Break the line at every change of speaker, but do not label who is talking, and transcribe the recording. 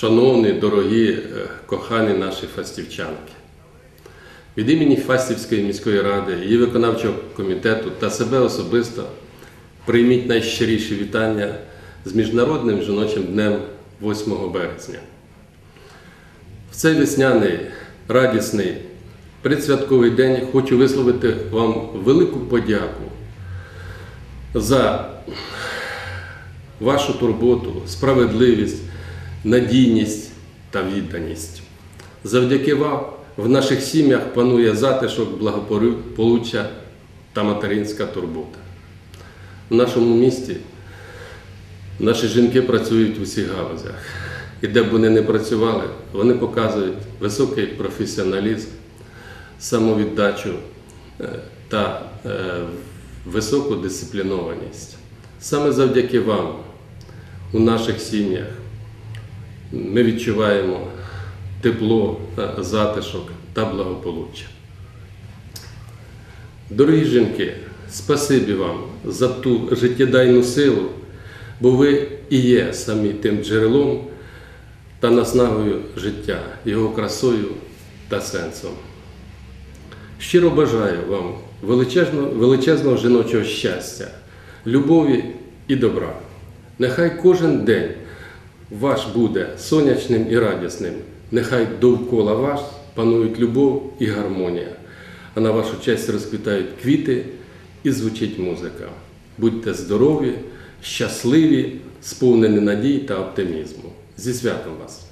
шановні, дорогі, е, кохані наші фастівчанки. Від імені Фастівської міської ради, її виконавчого комітету та себе особисто прийміть найщиріші вітання з Міжнародним жіночим днем 8 березня. В цей весняний, радісний, предсвятковий день хочу висловити вам велику подяку за вашу турботу, справедливість, надійність та відданість. Завдяки вам в наших сім'ях панує затишок, благополуччя та материнська турбота. В нашому місті наші жінки працюють в усіх галузях. І де б вони не працювали, вони показують високий професіоналізм, самовіддачу е, та е, високу дисциплінованість. Саме завдяки вам у наших сім'ях ми відчуваємо тепло, затишок та благополуччя. Дорогі жінки, спасибі вам за ту життєдайну силу, бо ви і є самі тим джерелом та наснагою життя, його красою та сенсом. Щиро бажаю вам величезного, величезного жіночого щастя, любові і добра. Нехай кожен день ваш буде сонячним і радісним. Нехай довкола вас панують любов і гармонія, а на вашу честь розквітають квіти і звучить музика. Будьте здорові, щасливі, сповнені надій та оптимізму. Зі святом вас!